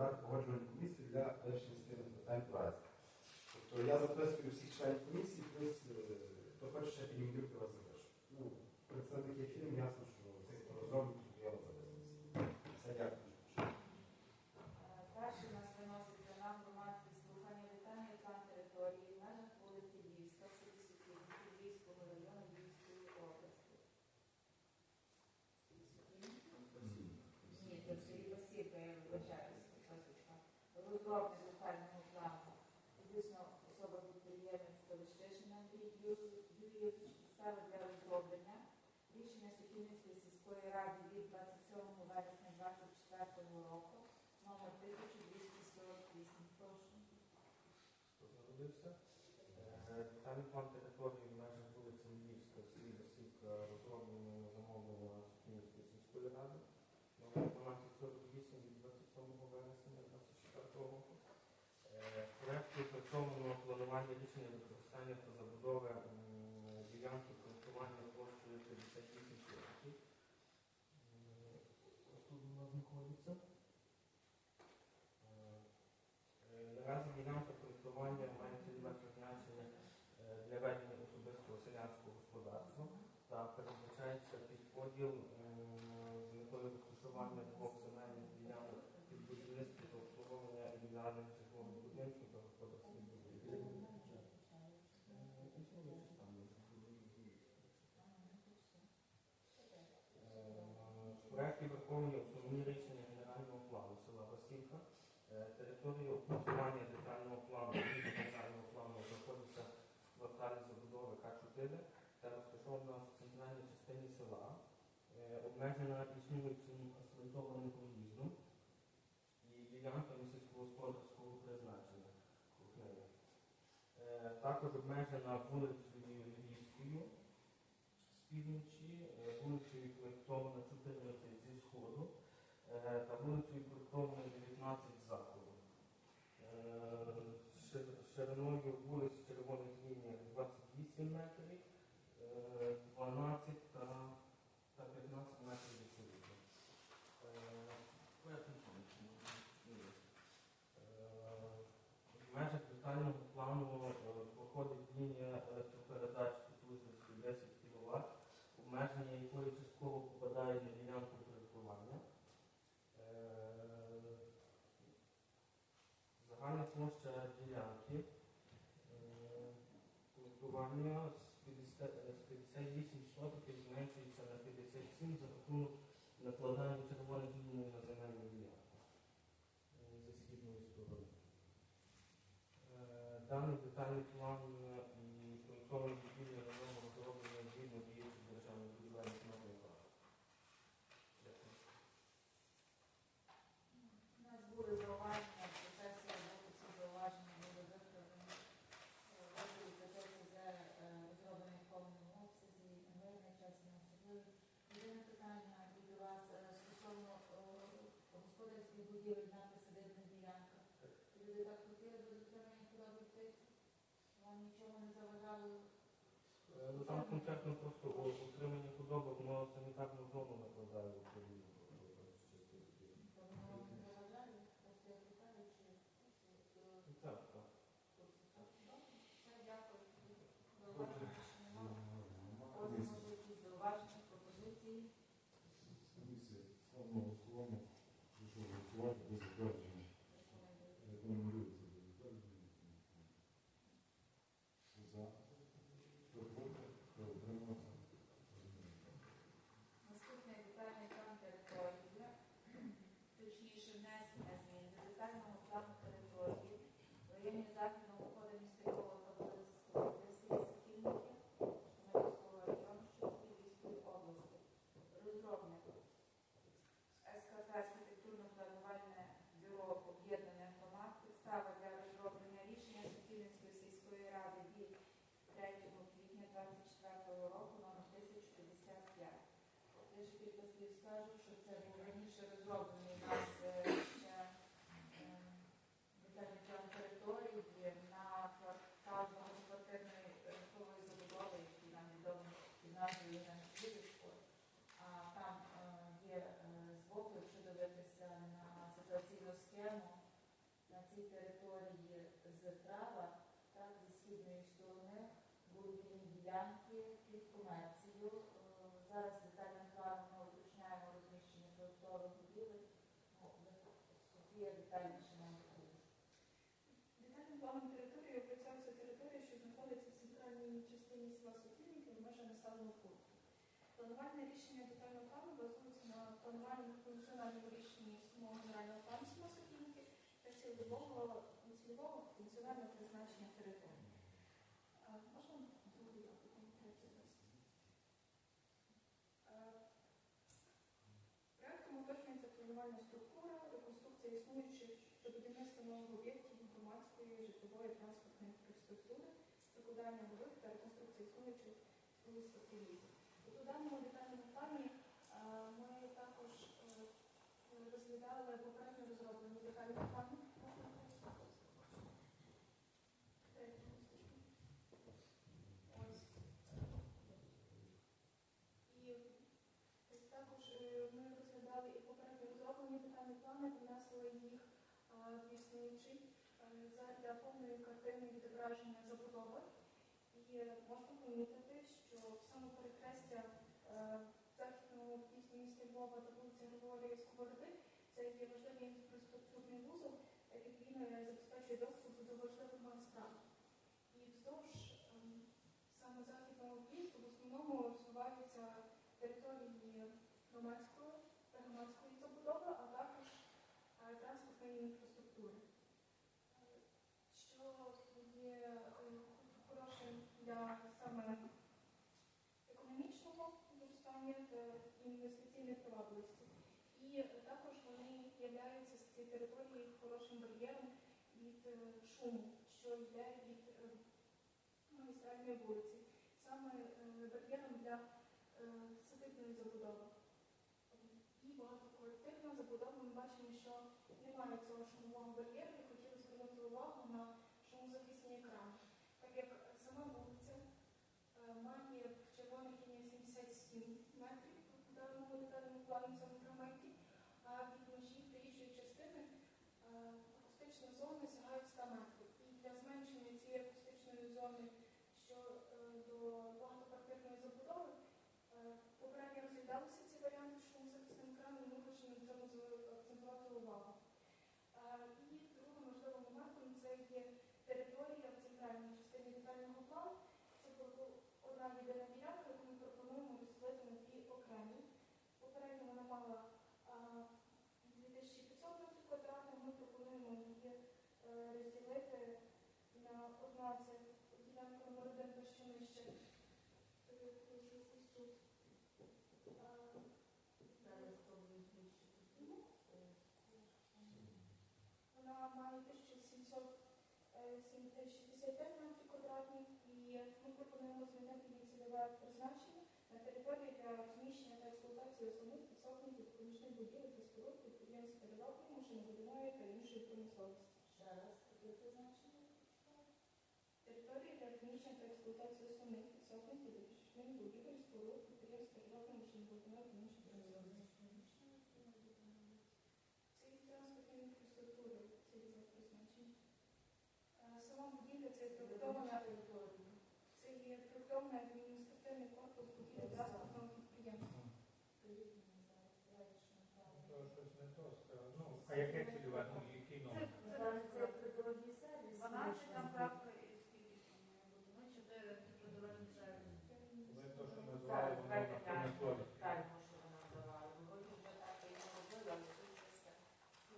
брак погоджувальний reformний локального плану. Фізична особа підприємець Колищишина Андрій Юрійович підстави для розроблення рішення Сухівницької сільської ради від 27 вересня 2024 року номер 1248. Прошу. Хто знаходився? Там зону планування рішення використання та забудови ділянки користування площею 58 Ось Тут вона знаходиться. Е, е, наразі ділянка користування має цільове призначення е, для ведення особистого селянського господарства та передбачається під поділ проекті враховані основні рішення генерального плану села Басівка. Е, територія опрацювання детального плану і детального плану знаходиться в кварталі забудови К4 та розташована в центральній частині села, е, обмежена існуючим асфальтованим проїздом і ділянками сільськогосподарського призначення. Е, також обмежена вулицею Львівською з півночі Вулицю Квитомна 14 зі Сходу е, та вулицею Квитомна 19 з заходу. Е, шириною вулиць червоних ліній 28 метрів, е, 12 площа ділянки е, культування з 58 е, соток зменшується на 57 за рахунок накладання червоної лінії на земельну ділянку е, зі східної сторони. Даний детальний план і конкретно просто отримання худоби на санітарну зону накладає. скажу, що це був раніше розроблений нас е, ще детальний території, території на квартал багатоквартирної рухової е, забудови, які нам відомий під назвою наш школи. А там е, є збоку, якщо дивитися на ситуаційну схему на цій території. Населеного пункту. Планувальне рішення детального плану базується на планувальному функціональному рішенні самого генерального плану села та цільового, функціонального призначення території. Можна другий? Е, Проектом уточнюється планувальна структура, реконструкція існуючих та будівництво нових об'єктів громадської житлової транспортної інфраструктури, прокладання нових вулиць та. От У даному детальному плані е, ми також е, розглядали попередньо розроблені детальні плани. І також е, ми розглядали і попередньо розроблені детальні плани, внесли їх е, для повної картини відображення забудови. І можна помітити, Львова та вулиці Григорія Сковороди це є важливий інфраструктурний вузол, який е, забезпечує доступ до важливих магістралів. І вздовж ем, саме західного об'їзду в основному розвиваються території громадської та громадської забудови, а також е, транспортної інфраструктури. Е, Що є е, хорошим для саме економічного зростання та інвестиційної привабливості. І е, також вони являються з цієї території хорошим бар'єром від е, шуму, що йде від е, магістральної вулиці. Саме е, бар'єром для садибної забудови. І багатоквартирна забудова, ми бачимо, що немає цього шумового бар'єру, і хотіли звернути увагу на шумозахисні екрани. Так як сама вулиця е, має в червоних лініях 77 метрів в даному детальному плані цьому фрагменті, а від межі проїжджої частини е, акустична зона сягає 100 метрів. І для зменшення цієї акустичної зони, що е, до багатоквартирної забудови, е, попередньо розглядалися ці варіанти з шумозахисним екраном, ми хочемо на цьому з- акцентувати увагу. Е, І другим важливим моментом це є територія в центральній частині детального плану. Це було одна єдина ділянка, яку ми пропонуємо розділити на дві окремі. Попередньо вона мала а, 2500 метрів квадратних, ми пропонуємо її е, розділити на одна це ділянка номер один дещо нижче. Е, залишилось ось тут. А, Зараз спробую більше. ну, Вона має 1765 метрів квадратних і ми пропонуємо змінити її цільове призначення на території для розміщення та експлуатації основних підсобних і допоміжних будівель та споруд підприємств переробки, машинобудівної та іншої промисловості. Ще раз, яке це значення? Території для розміщення та експлуатації основних підсобних і допоміжних будівель, споруд, підприємств переробки, машинобудівної та іншої промисловості. Це є транспортної інфраструктури, цільове призначення. Е, Сама будівля це проєктована територія. Це є проєктований адміністративний корпус будівлі транспортного підприємства. Щось не то. Ну, а яке цільове? Ну, який номер? Зараз це придорожній сервіс. 12 там правка і скільки там має бути? Ну, 4 придорожні сервіс. Ви то, що назвали, воно на промисловість. Правильно, що вона давала. Вроді вже так і не робила, але тут все.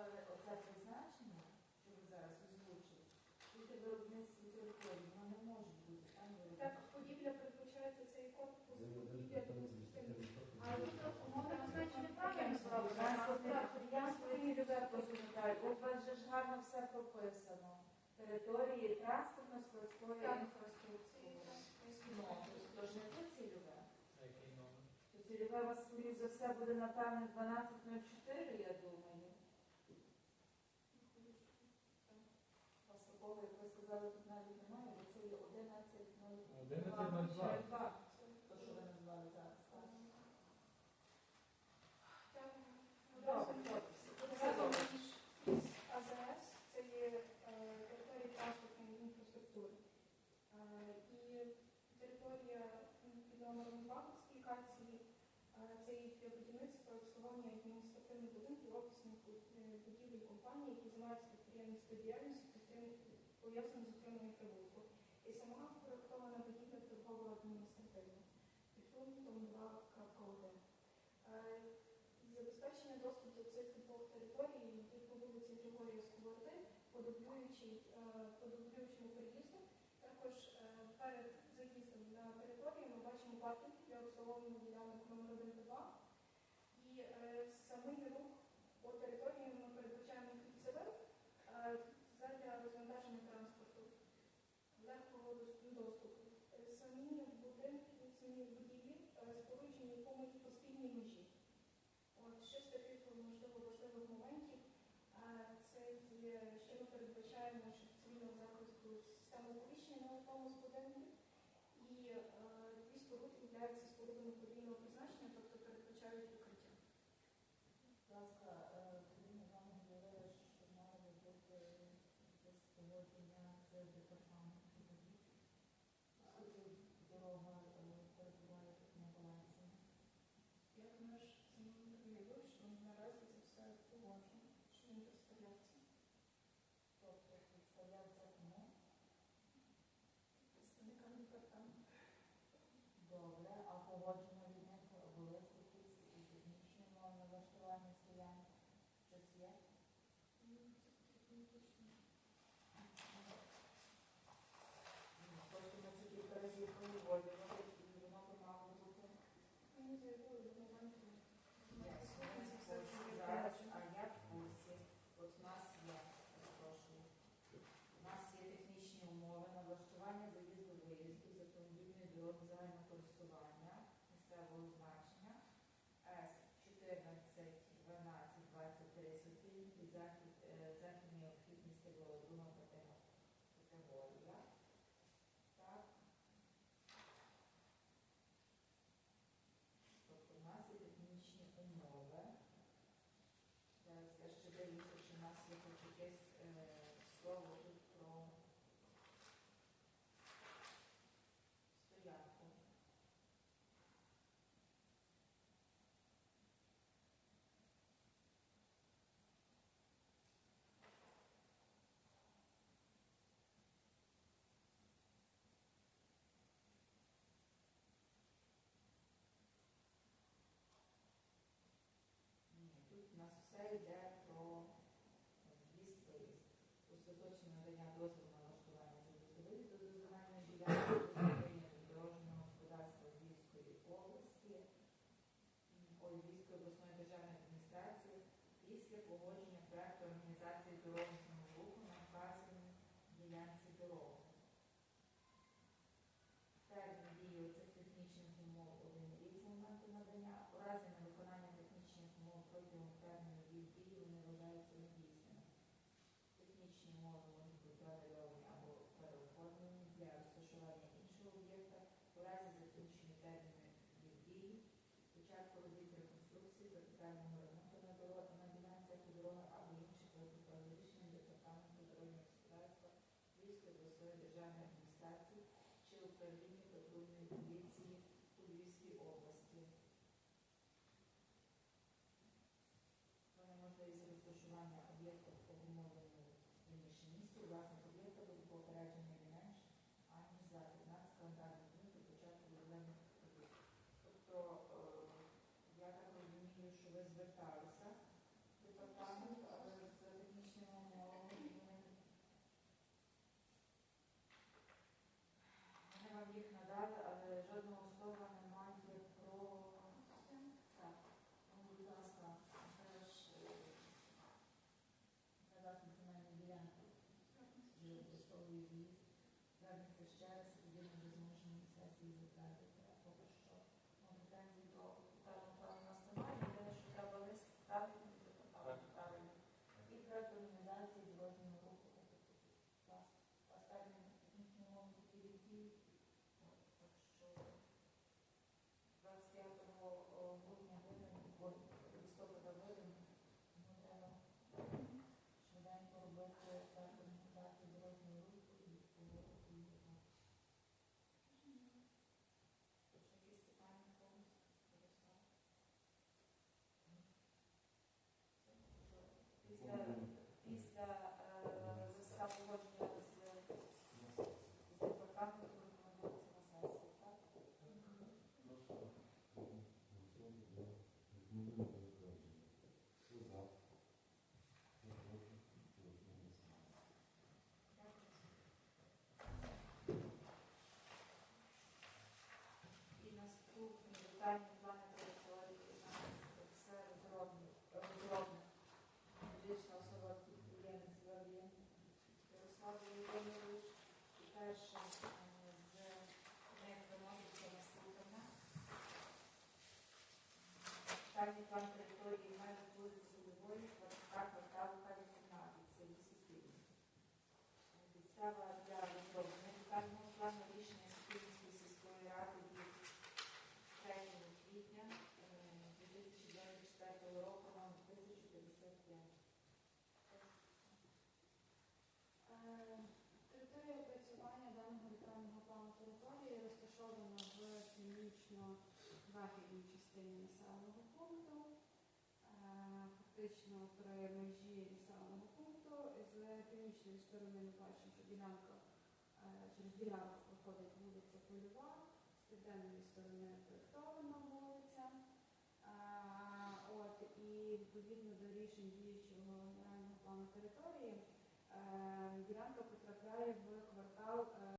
Але оце призначення, що ви зараз озвучили, тільки виробництво території, воно не може бути там Так, будівля передбачається цей корпус будівлі адміністративний. А тут умовне обозначення правильно сказали. Транспортне підприємство і цільове просто. У вас же ж гарно все прописано. Території транспортно-складської інфраструктури. Ну, то не тут цільове. Цільове у вас, скоріш за все, буде, напевне, 12.04, я думаю. У як ви сказали, 11.02. Це є е, територія транспортної інфраструктури. Е, і територія ну, під номером е, це є для обслуговування адміністративних будинків, офісних будівель компаній, які займаються підприємницькою діяльністю, пов'язаною з отриманням прибутку протоколу адміністративно. Підпункт 2.1. Е, забезпечення доступу до цих двох територій, які по вулиці Григорія Сковорти, по е, дублюючому переїзду. Також е, перед заїздом на територію ми бачимо паркінг для обслуговування ділянок. облаштування заїзду виїзду з автомобільної дороги загального користування місцевого значення С 14 12 23 Софії і е, західний обхід міста Володимира категорія. Так. Тобто у нас є технічні умови. Зараз я ще дивлюся, що у нас є хоч якесь е, слово тут. they have those капітального ремонту на дорогах на ділянцях і дорогах або інших викликав рішення департаменту дорожнього господарства Львівської обласної державної адміністрації чи управління патрульної поліції у Львівській області. Про неможливість розташування об'єктів обумовленої приміщеністю власних її. Радиться ще раз, і є на розможній сесії затвердити. складені договори. Перше з них виноситься наступне. Дані план території в мене буде судової, квартира, кварталу, 18, це 10 Підстава розташована в північно-західній частині населеного пункту. Е, Фактично при межі населеного пункту з північної сторони ми бачимо, що ділянка е, через ділянку проходить вулиця Польова, з південної сторони проєктована вулиця. Е, От і відповідно до рішень діючого генерального плану території. Ділянка потрапляє в квартал